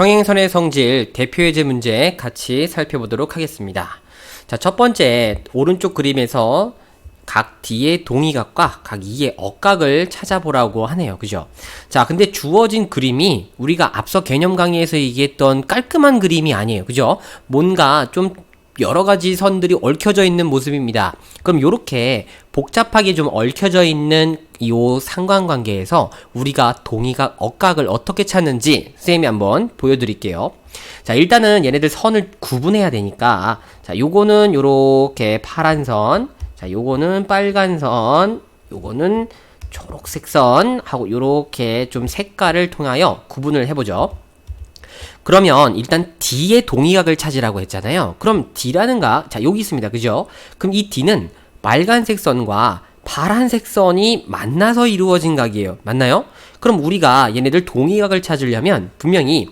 평행선의 성질 대표예제 문제 같이 살펴보도록 하겠습니다. 자, 첫 번째 오른쪽 그림에서 각 D의 동의각과 각 E의 억각을 찾아보라고 하네요. 그죠? 자, 근데 주어진 그림이 우리가 앞서 개념 강의에서 얘기했던 깔끔한 그림이 아니에요. 그죠? 뭔가 좀 여러 가지 선들이 얽혀져 있는 모습입니다. 그럼 이렇게 복잡하게 좀 얽혀져 있는 이 상관관계에서 우리가 동의각, 억각을 어떻게 찾는지 선생님이 한번 보여드릴게요. 자, 일단은 얘네들 선을 구분해야 되니까 자, 요거는 요렇게 파란 선, 자, 요거는 빨간 선, 요거는 초록색 선 하고 요렇게 좀 색깔을 통하여 구분을 해보죠. 그러면 일단 D의 동의각을 찾으라고 했잖아요. 그럼 D라는가? 자, 여기 있습니다. 그죠? 그럼 이 D는 빨간색 선과 파란색 선이 만나서 이루어진 각이에요. 맞나요? 그럼 우리가 얘네들 동의각을 찾으려면 분명히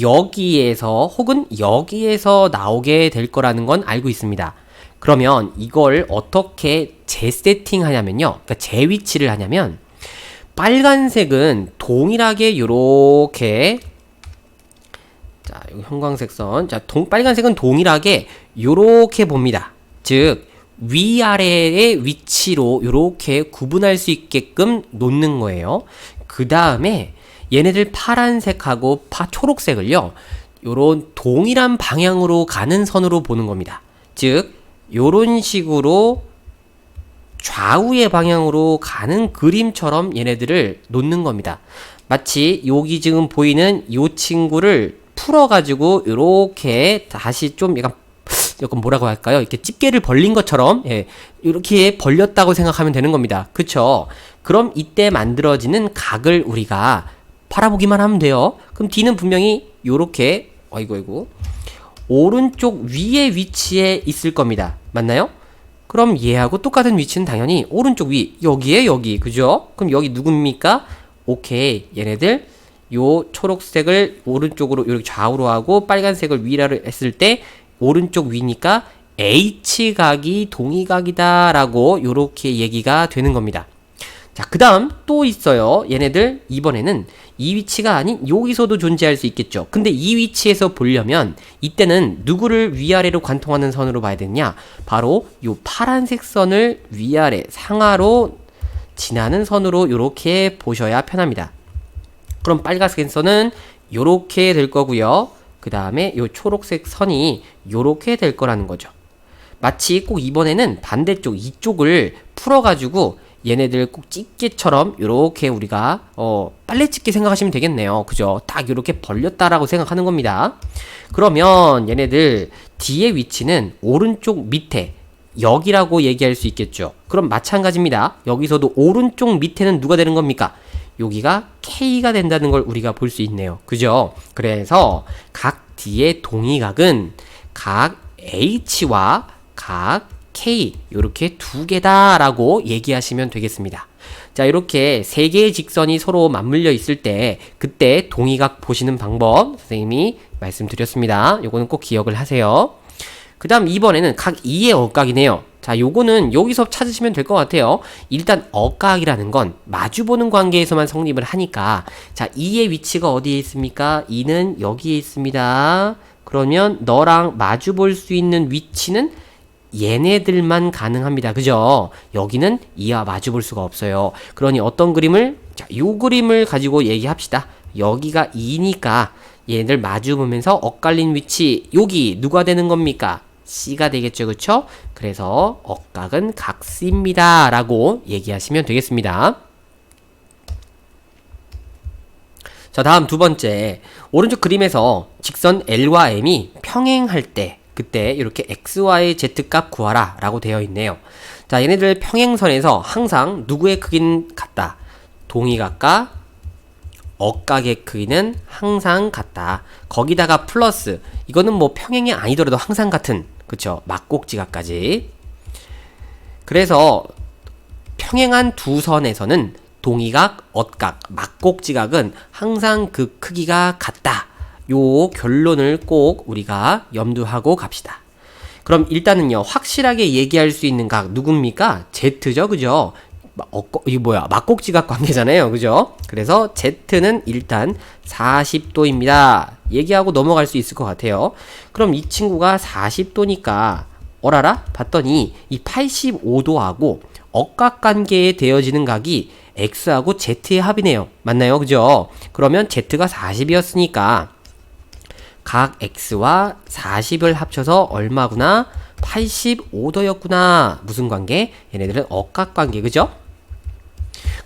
여기에서 혹은 여기에서 나오게 될 거라는 건 알고 있습니다. 그러면 이걸 어떻게 재세팅 하냐면요. 그러니까 재위치를 하냐면 빨간색은 동일하게 이렇게 형광색 선. 자, 동, 빨간색은 동일하게 이렇게 봅니다. 즉 위아래의 위치로 이렇게 구분할 수 있게끔 놓는 거예요. 그 다음에 얘네들 파란색하고 파 초록색을요. 요런 동일한 방향으로 가는 선으로 보는 겁니다. 즉 요런 식으로 좌우의 방향으로 가는 그림처럼 얘네들을 놓는 겁니다. 마치 여기 지금 보이는 요 친구를 풀어가지고 이렇게 다시 좀 약간 약간 뭐라고 할까요? 이렇게 집게를 벌린 것처럼 예, 이렇게 벌렸다고 생각하면 되는 겁니다. 그쵸? 그럼 이때 만들어지는 각을 우리가 바라보기만 하면 돼요. 그럼 D는 분명히 이렇게 어이구 어이구 오른쪽 위에 위치에 있을 겁니다. 맞나요? 그럼 얘하고 똑같은 위치는 당연히 오른쪽 위 여기에 여기 그죠? 그럼 여기 누굽니까? 오케이 얘네들 요 초록색을 오른쪽으로 이렇게 좌우로 하고 빨간색을 위로 했을 때 오른쪽 위니까 H각이 동의각이다라고 이렇게 얘기가 되는 겁니다. 자, 그 다음 또 있어요. 얘네들 이번에는 이 위치가 아닌 여기서도 존재할 수 있겠죠. 근데 이 위치에서 보려면 이때는 누구를 위아래로 관통하는 선으로 봐야 되냐? 바로 요 파란색 선을 위아래 상하로 지나는 선으로 이렇게 보셔야 편합니다. 그럼 빨간색 선은 요렇게 될 거고요. 그 다음에 요 초록색 선이 요렇게 될 거라는 거죠. 마치 꼭 이번에는 반대쪽 이쪽을 풀어가지고 얘네들 꼭 집게처럼 요렇게 우리가 어 빨래 집게 생각하시면 되겠네요. 그죠? 딱 요렇게 벌렸다라고 생각하는 겁니다. 그러면 얘네들 D의 위치는 오른쪽 밑에 여기라고 얘기할 수 있겠죠. 그럼 마찬가지입니다. 여기서도 오른쪽 밑에는 누가 되는 겁니까? 여기가 K가 된다는 걸 우리가 볼 수 있네요. 그죠? 그래서 각 D의 동의각은 각 H와 각 K 이렇게 두 개다라고 얘기하시면 되겠습니다. 자, 이렇게 세 개의 직선이 서로 맞물려 있을 때 그때 동의각 보시는 방법 선생님이 말씀드렸습니다. 요거는 꼭 기억을 하세요. 그 다음 이번에는 각 2의 억각이네요. 자, 요거는 여기서 찾으시면 될 것 같아요. 일단 억각이라는 건 마주보는 관계에서만 성립을 하니까 자, 2의 위치가 어디에 있습니까? 2는 여기에 있습니다. 그러면 너랑 마주볼 수 있는 위치는 얘네들만 가능합니다. 그죠? 여기는 2와 마주볼 수가 없어요. 그러니 어떤 그림을 자, 요 그림을 가지고 얘기합시다. 여기가 2니까 얘네들 마주 보면서 엇갈린 위치 여기 누가 되는 겁니까? C가 되겠죠. 그쵸? 그래서 억각은 각시입니다. 라고 얘기하시면 되겠습니다. 자, 다음 두 번째. 오른쪽 그림에서 직선 L와 M이 평행할 때, 그때 이렇게 XY Z 값 구하라 라고 되어 있네요. 자, 얘네들 평행선에서 항상 누구의 크기는 같다. 동의각과 억각의 크기는 항상 같다. 거기다가 플러스, 이거는 뭐 평행이 아니더라도 항상 같은 그쵸? 막곡지각까지. 그래서 평행한 두 선에서는 동의각, 엇각, 막곡지각은 항상 그 크기가 같다. 요 결론을 꼭 우리가 염두하고 갑시다. 그럼 일단은요, 확실하게 얘기할 수 있는 각 누굽니까? Z죠, 그죠? 어, 이 뭐야? 막곡지각 관계잖아요, 그죠? 그래서 Z는 일단 40도입니다. 얘기하고 넘어갈 수 있을 것 같아요. 그럼 이 친구가 40도니까 어라라? 봤더니 이 85도하고 억각관계에 되어지는 각이 x하고 z의 합이네요. 맞나요? 그죠? 그러면 z가 40이었으니까 각 x와 40을 합쳐서 얼마구나? 85도였구나. 무슨 관계? 얘네들은 억각 관계, 그죠?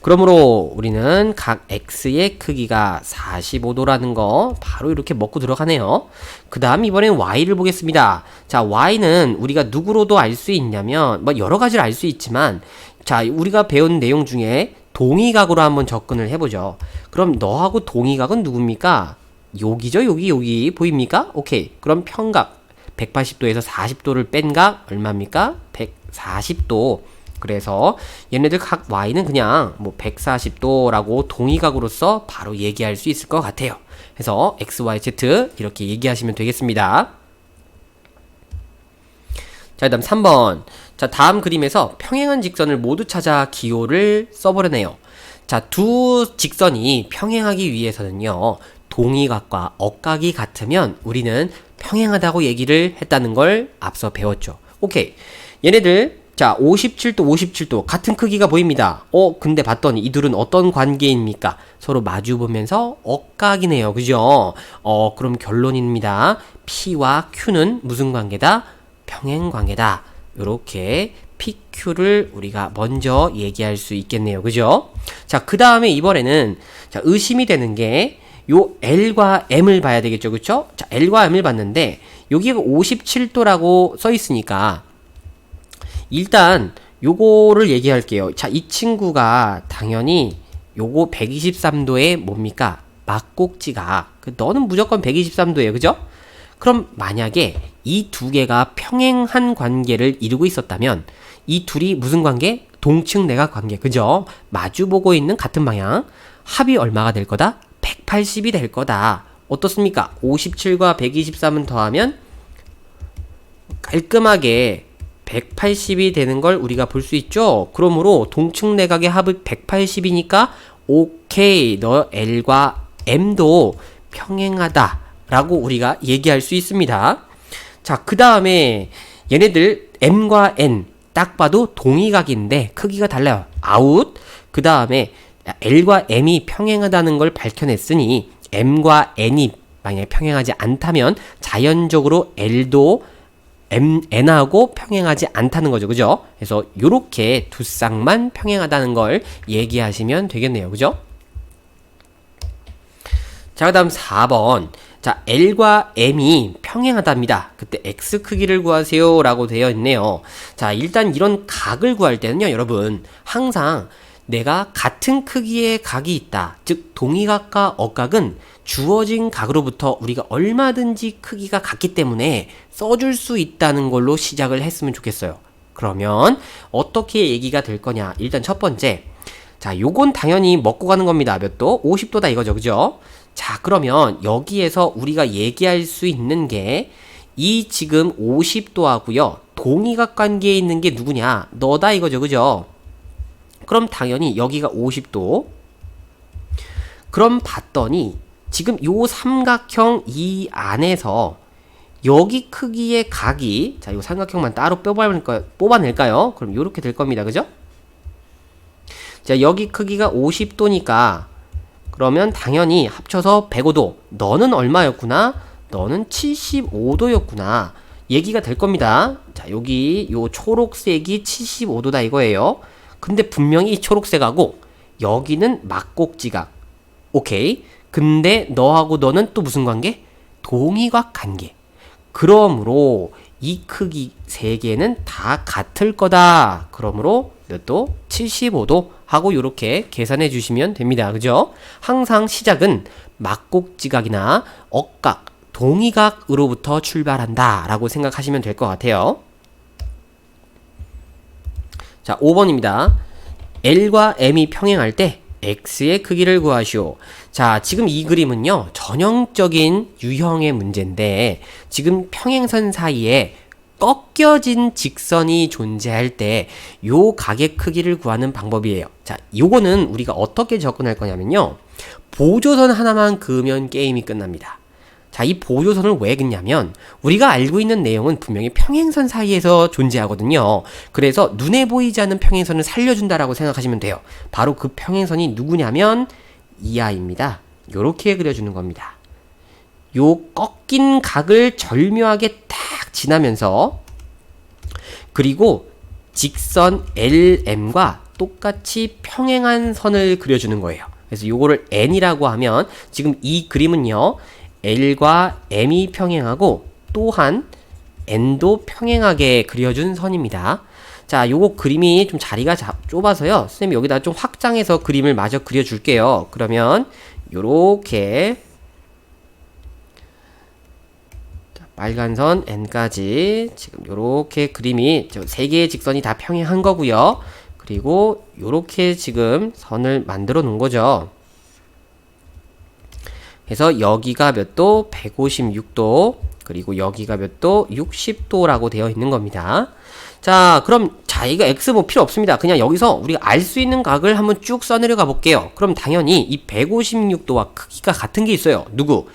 그러므로 우리는 각 x의 크기가 45도라는 거 바로 이렇게 먹고 들어가네요. 그 다음 이번엔 y를 보겠습니다. 자, y는 우리가 누구로도 알 수 있냐면 뭐 여러 가지를 알 수 있지만 자, 우리가 배운 내용 중에 동의각으로 한번 접근을 해보죠. 그럼 너하고 동의각은 누굽니까? 여기죠, 여기, 여기. 보입니까? 오케이. 그럼 평각. 180도에서 40도를 뺀 각 얼마입니까? 140도. 그래서 얘네들 각 y는 그냥 뭐 140도라고 동의각으로서 바로 얘기할 수 있을 것 같아요. 그래서 x, y, z 이렇게 얘기하시면 되겠습니다. 자, 그다음 3번. 자, 다음 그림에서 평행한 직선을 모두 찾아 기호를 써버리네요. 자, 두 직선이 평행하기 위해서는요. 동의각과 억각이 같으면 우리는 평행하다고 얘기를 했다는 걸 앞서 배웠죠. 오케이. 얘네들 자, 57도, 57도 같은 크기가 보입니다. 어, 근데 봤더니 이 둘은 어떤 관계입니까? 서로 마주 보면서 억각이네요. 그죠? 어, 그럼 결론입니다. P와 Q는 무슨 관계다? 평행 관계다. 요렇게 PQ를 우리가 먼저 얘기할 수 있겠네요. 그죠? 자, 그 다음에 이번에는 자, 의심이 되는 게 요 L과 M을 봐야 되겠죠. 그쵸? 자, L과 M을 봤는데 여기가 57도라고 써 있으니까 일단 요거를 얘기할게요. 자, 이 친구가 당연히 요거 123도에 뭡니까? 막꼭지가 그 너는 무조건 123도예요. 그죠? 그럼 만약에 이 두 개가 평행한 관계를 이루고 있었다면 이 둘이 무슨 관계? 동측 내각 관계. 그죠? 마주 보고 있는 같은 방향. 합이 얼마가 될 거다? 180이 될 거다. 어떻습니까? 57과 123은 더하면 깔끔하게 180이 되는 걸 우리가 볼 수 있죠. 그러므로 동측 내각의 합이 180이니까 오케이 너 L과 M도 평행하다라고 우리가 얘기할 수 있습니다. 자, 그 다음에 얘네들 M과 N 딱 봐도 동의각인데 크기가 달라요. 아웃. 그 다음에 L과 M이 평행하다는 걸 밝혀냈으니 M과 N이 만약에 평행하지 않다면 자연적으로 L도 M, N하고 평행하지 않다는 거죠. 그죠? 그래서 요렇게 두 쌍만 평행하다는 걸 얘기하시면 되겠네요. 그죠? 자, 그 다음 4번. 자, L과 M이 평행하답니다. 그때 X 크기를 구하세요. 라고 되어 있네요. 자, 일단 이런 각을 구할 때는요, 여러분. 항상 내가 같은 크기의 각이 있다. 즉, 동의각과 억각은 주어진 각으로부터 우리가 얼마든지 크기가 같기 때문에 써줄 수 있다는 걸로 시작을 했으면 좋겠어요. 그러면 어떻게 얘기가 될 거냐? 일단 첫 번째. 자, 요건 당연히 먹고 가는 겁니다. 몇 도? 50도다 이거죠. 그죠? 자, 그러면 여기에서 우리가 얘기할 수 있는 게 이 지금 50도하고요. 동의각 관계에 있는 게 누구냐? 너다 이거죠. 그죠? 그럼 당연히 여기가 50도. 그럼 봤더니 지금 요 삼각형 이 안에서 여기 크기의 각이 자, 요 삼각형만 따로 뽑아낼까요? 뽑아낼까요? 그럼 요렇게 될 겁니다. 그죠? 자, 여기 크기가 50도니까 그러면 당연히 합쳐서 105도. 너는 얼마였구나? 너는 75도였구나. 얘기가 될 겁니다. 자, 여기 요 초록색이 75도다 이거예요. 근데 분명히 이 초록색하고 여기는 막꼭지각. 오케이. 근데 너하고 너는 또 무슨 관계? 동의각 관계. 그러므로 이 크기 세 개는 다 같을 거다. 그러므로 몇 도? 75도 하고 이렇게 계산해 주시면 됩니다. 그죠? 항상 시작은 막곡지각이나 억각, 동의각으로부터 출발한다. 라고 생각하시면 될 것 같아요. 자, 5번입니다. L과 M이 평행할 때 x의 크기를 구하시오. 자, 지금 이 그림은요, 전형적인 유형의 문제인데, 지금 평행선 사이에 꺾여진 직선이 존재할 때, 요 각의 크기를 구하는 방법이에요. 자, 요거는 우리가 어떻게 접근할 거냐면요, 보조선 하나만 그으면 게임이 끝납니다. 자, 이 보조선을 왜 긋냐면 우리가 알고 있는 내용은 분명히 평행선 사이에서 존재하거든요. 그래서 눈에 보이지 않는 평행선을 살려준다라고 생각하시면 돼요. 바로 그 평행선이 누구냐면 이하입니다. 요렇게 그려주는 겁니다. 요 꺾인 각을 절묘하게 딱 지나면서 그리고 직선 LM과 똑같이 평행한 선을 그려주는 거예요. 그래서 요거를 N이라고 하면 지금 이 그림은요. L과 M이 평행하고 또한 N도 평행하게 그려준 선입니다. 자, 요거 그림이 좀 자리가 자, 좁아서요. 선생님이 여기다 좀 확장해서 그림을 마저 그려줄게요. 그러면 요렇게 자, 빨간 선 N까지 지금 요렇게 그림이 세 개의 직선이 다 평행한 거고요. 그리고 요렇게 지금 선을 만들어 놓은 거죠. 그래서 여기가 몇 도? 156도. 그리고 여기가 몇 도? 60도라고 되어 있는 겁니다. 자, 그럼 자, 이거 x 뭐 필요 없습니다. 그냥 여기서 우리가 알 수 있는 각을 한번 쭉 써내려가 볼게요. 그럼 당연히 이 156도와 크기가 같은 게 있어요. 누구?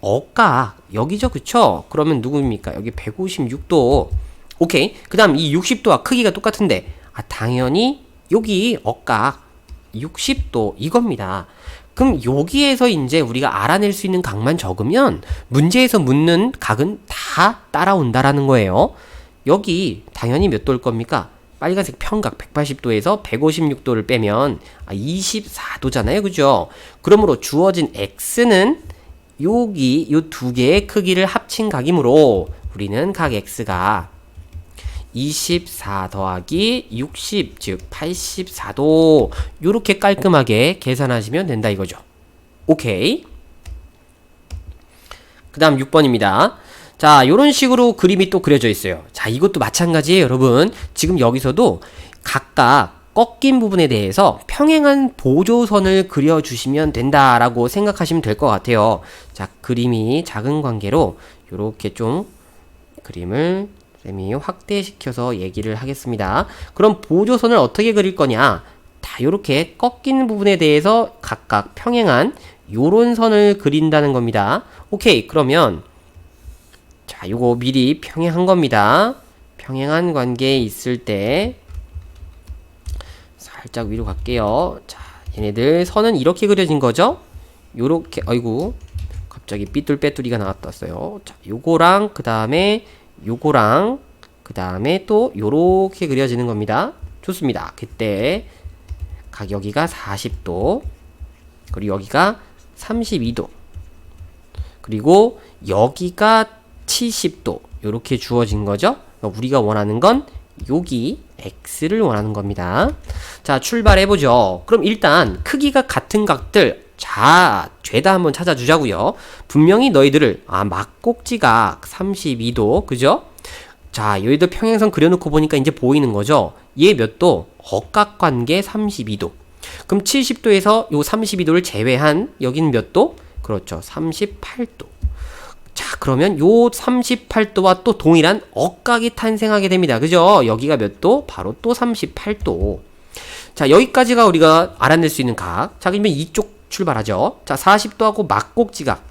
어각 여기죠, 그쵸? 그러면 누구입니까? 여기 156도. 오케이. 그 다음 이 60도와 크기가 똑같은데 아, 당연히 여기 어각 60도 이겁니다. 그럼 여기에서 이제 우리가 알아낼 수 있는 각만 적으면 문제에서 묻는 각은 다 따라온다라는 거예요. 여기 당연히 몇 도일 겁니까? 빨간색 평각 180도에서 156도를 빼면 24도잖아요. 그죠? 그러므로 주어진 x는 여기 이 두 개의 크기를 합친 각이므로 우리는 각 x가 24 더하기 60, 즉 84도 이렇게 깔끔하게 계산하시면 된다 이거죠. 오케이. 그 다음 6번입니다. 자, 이런 식으로 그림이 또 그려져 있어요. 자, 이것도 마찬가지예요, 여러분. 지금 여기서도 각각 꺾인 부분에 대해서 평행한 보조선을 그려주시면 된다라고 생각하시면 될 것 같아요. 자, 그림이 작은 관계로 이렇게 좀 그림을 쌤이 확대시켜서 얘기를 하겠습니다. 그럼 보조선을 어떻게 그릴 거냐? 다 이렇게 꺾이는 부분에 대해서 각각 평행한 요런 선을 그린다는 겁니다. 오케이. 그러면 자, 요거 미리 평행한 겁니다. 평행한 관계에 있을 때 살짝 위로 갈게요. 자, 얘네들 선은 이렇게 그려진 거죠? 요렇게 아이고 갑자기 삐뚤빼뚤이가 나왔었어요. 자, 요거랑 그 다음에 요거랑 그 다음에 또 요렇게 그려지는 겁니다. 좋습니다. 그때 각 여기가 40도 그리고 여기가 32도 그리고 여기가 70도 요렇게 주어진 거죠. 그러니까 우리가 원하는 건 여기 x를 원하는 겁니다. 자, 출발해 보죠. 그럼 일단 크기가 같은 각들 자, 죄다 한번 찾아주자고요. 분명히 너희들을 아 막꼭지각 32도 그죠? 자, 여기도 평행선 그려놓고 보니까 이제 보이는 거죠. 얘 몇 도? 억각관계 32도. 그럼 70도에서 요 32도를 제외한 여기는 몇 도? 그렇죠. 38도. 자, 그러면 요 38도와 또 동일한 억각이 탄생하게 됩니다. 그죠? 여기가 몇 도? 바로 또 38도. 자, 여기까지가 우리가 알아낼 수 있는 각. 자, 그러면 이쪽 출발하죠. 자, 40도하고 막꼭지각.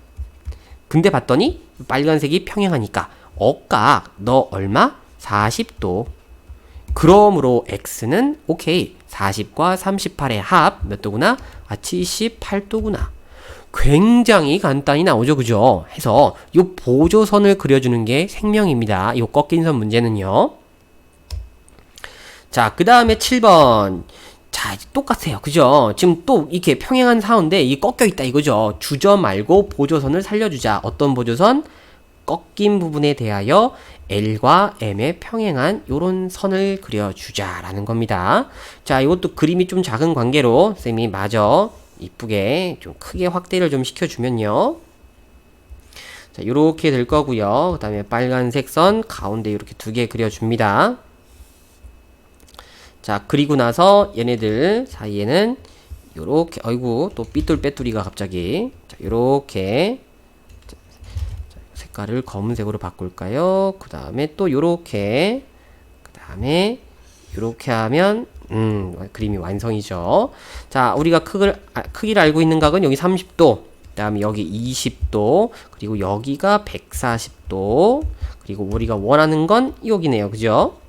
근데 봤더니 빨간색이 평행하니까 억각 너 얼마? 40도. 그러므로 x는 오케이. 40과 38의 합 몇 도구나? 아, 78도구나. 굉장히 간단히 나오죠. 그죠? 해서 이 보조선을 그려 주는 게 생명입니다. 이 꺾인 선 문제는요. 자, 그 다음에 7번. 자, 똑같아요. 그죠? 지금 또 이렇게 평행한 사운데 이 꺾여 있다 이거죠. 주저 말고 보조선을 살려주자. 어떤 보조선? 꺾인 부분에 대하여 L과 M의 평행한 요런 선을 그려주자라는 겁니다. 자, 이것도 그림이 좀 작은 관계로 쌤이 마저 이쁘게 좀 크게 확대를 좀 시켜주면요. 자, 요렇게 될 거고요. 그 다음에 빨간색 선 가운데 이렇게 두 개 그려줍니다. 자, 그리고 나서 얘네들 사이에는 요렇게, 아이고, 또 삐뚤빼뚤이가 갑자기. 자, 요렇게. 자, 색깔을 검은색으로 바꿀까요? 그 다음에 또 요렇게. 그 다음에 요렇게 하면, 음, 그림이 완성이죠. 자, 우리가 크기를, 아, 크기를 알고 있는 각은 여기 30도. 그 다음에 여기 20도, 그리고 여기가 140도, 그리고 우리가 원하는 건 여기네요. 그죠?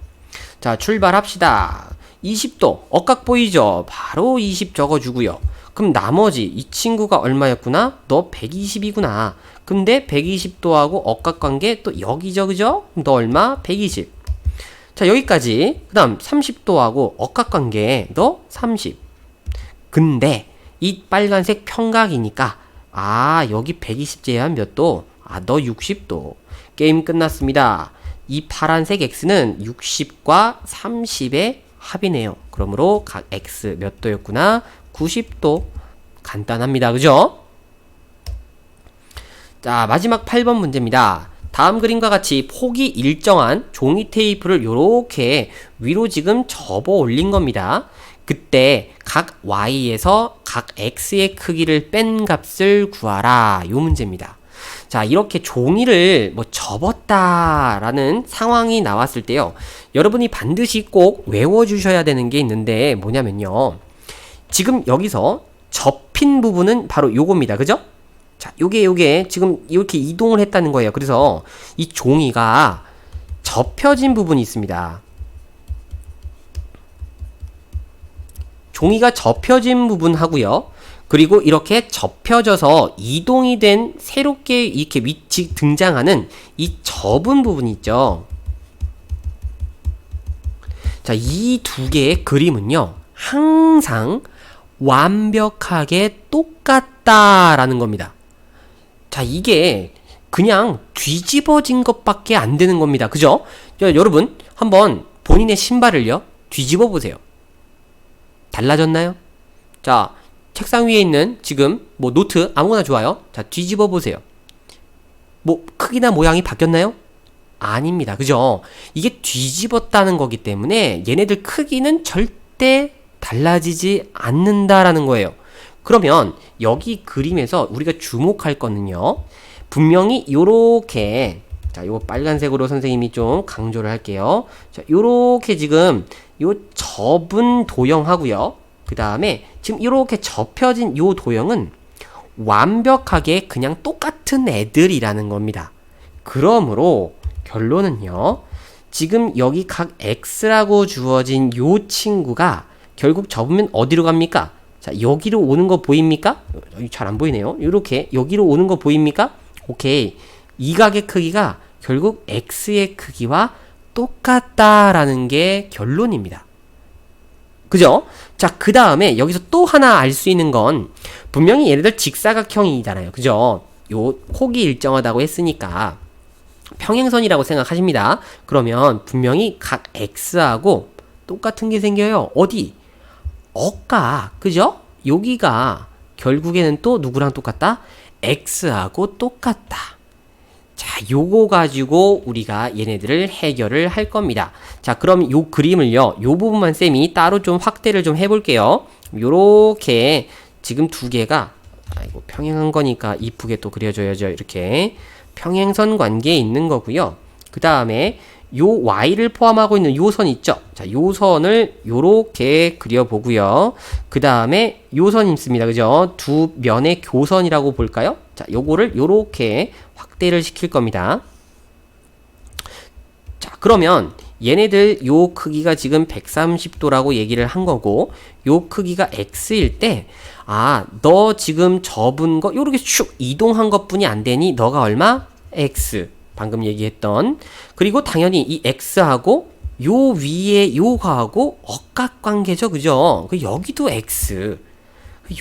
자, 출발합시다. 20도, 억각 보이죠? 바로 20 적어주고요. 그럼 나머지 이 친구가 얼마였구나? 너 120이구나. 근데 120도하고 억각 관계 또 여기죠, 그죠? 너 얼마? 120. 자, 여기까지. 그 다음 30도하고 억각 관계 너 30. 근데 이 빨간색 평각이니까 아, 여기 120 제한 몇 도? 아, 너 60도. 게임 끝났습니다. 이 파란색 x는 60과 30의 합이네요. 그러므로 각 x 몇 도였구나? 90도. 간단합니다. 그죠? 자, 마지막 8번 문제입니다. 다음 그림과 같이 폭이 일정한 종이 테이프를 이렇게 위로 지금 접어 올린 겁니다. 그때 각 y에서 각 x의 크기를 뺀 값을 구하라. 요 문제입니다. 자, 이렇게 종이를 뭐 접었다라는 상황이 나왔을 때요. 여러분이 반드시 꼭 외워주셔야 되는 게 있는데 뭐냐면요. 지금 여기서 접힌 부분은 바로 요겁니다. 그죠? 자, 요게 요게 지금 이렇게 이동을 했다는 거예요. 그래서 이 종이가 접혀진 부분이 있습니다. 종이가 접혀진 부분 하고요. 그리고 이렇게 접혀져서 이동이 된 새롭게 이렇게 위치 등장하는 이 접은 부분이 있죠. 자, 이 두 개의 그림은요. 항상 완벽하게 똑같다라는 겁니다. 자, 이게 그냥 뒤집어진 것밖에 안 되는 겁니다. 그죠? 자, 여러분, 한번 본인의 신발을요, 뒤집어 보세요. 달라졌나요? 자, 책상 위에 있는 지금 뭐 노트 아무거나 좋아요. 자, 뒤집어 보세요. 뭐 크기나 모양이 바뀌었나요? 아닙니다. 그죠? 이게 뒤집었다는 거기 때문에 얘네들 크기는 절대 달라지지 않는다라는 거예요. 그러면 여기 그림에서 우리가 주목할 거는요. 분명히 요렇게 자, 요거 빨간색으로 선생님이 좀 강조를 할게요. 자, 요렇게 지금 요 접은 도형하고요. 그 다음에 지금 이렇게 접혀진 요 도형은 완벽하게 그냥 똑같은 애들이라는 겁니다. 그러므로 결론은요. 지금 여기 각 x라고 주어진 요 친구가 결국 접으면 어디로 갑니까? 자, 여기로 오는 거 보입니까? 잘 안 보이네요. 이렇게 여기로 오는 거 보입니까? 오케이. 이 각의 크기가 결국 x의 크기와 똑같다라는 게 결론입니다. 그죠? 자, 그 다음에 여기서 또 하나 알 수 있는 건 분명히 얘네들 직사각형이잖아요. 그죠? 요 폭이 일정하다고 했으니까 평행선이라고 생각하십니다. 그러면 분명히 각 x하고 똑같은 게 생겨요. 어디? 어가 그죠? 여기가 결국에는 또 누구랑 똑같다? x하고 똑같다. 자, 요거 가지고 우리가 얘네들을 해결을 할 겁니다. 자, 그럼 요 그림을요, 요 부분만 쌤이 따로 좀 확대를 좀 해볼게요. 요렇게 지금 두 개가, 아이고, 평행한 거니까 이쁘게 또 그려줘야죠. 이렇게. 평행선 관계에 있는 거고요. 그 다음에 요 y를 포함하고 있는 요 선 있죠? 자, 요 선을 요렇게 그려보고요. 그 다음에 요 선 있습니다. 그죠? 두 면의 교선이라고 볼까요? 자, 요거를 요렇게 확대를 시킬 겁니다. 자, 그러면 얘네들 요 크기가 지금 130도라고 얘기를 한 거고 요 크기가 x일 때 아, 너 지금 접은 거 요렇게 슉 이동한 것뿐이 안 되니 너가 얼마? x. 방금 얘기했던 그리고 당연히 이 x하고 요 위에 요거하고 억각 관계죠. 그죠? 그 여기도 x.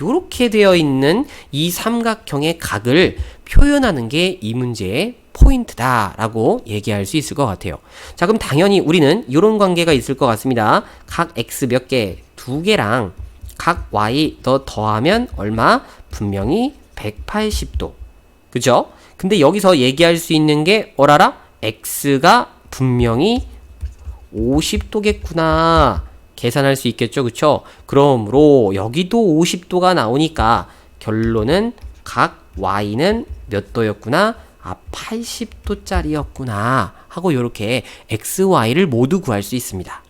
요렇게 되어 있는 이 삼각형의 각을 표현하는 게 이 문제의 포인트다라고 얘기할 수 있을 것 같아요. 자, 그럼 당연히 우리는 이런 관계가 있을 것 같습니다. 각 x 몇 개? 두 개랑 각 y 더 더하면 얼마? 분명히 180도. 그죠? 근데 여기서 얘기할 수 있는 게 어라라? x가 분명히 50도겠구나. 계산할 수 있겠죠. 그쵸? 그러므로 여기도 50도가 나오니까 결론은 각 y는 몇 도였구나? 아, 80도짜리였구나. 하고 이렇게 x, y를 모두 구할 수 있습니다.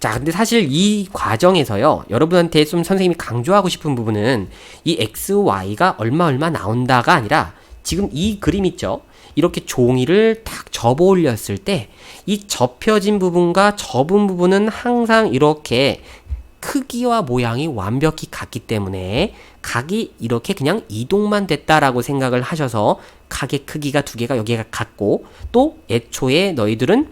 자, 근데 사실 이 과정에서요, 여러분한테 좀 선생님이 강조하고 싶은 부분은 이 x, y가 얼마 얼마 나온다가 아니라 지금 이 그림 있죠? 이렇게 종이를 딱 접어 올렸을 때 이 접혀진 부분과 접은 부분은 항상 이렇게 크기와 모양이 완벽히 같기 때문에 각이 이렇게 그냥 이동만 됐다라고 생각을 하셔서 각의 크기가 두 개가 여기가 같고 또 애초에 너희들은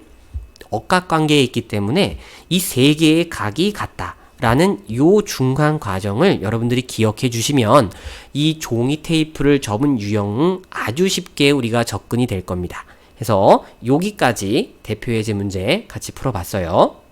억각 관계에 있기 때문에 이 세 개의 각이 같다. 라는 요 중간 과정을 여러분들이 기억해 주시면 이 종이 테이프를 접은 유형은 아주 쉽게 우리가 접근이 될 겁니다. 그래서 여기까지 대표 예제 문제 같이 풀어봤어요.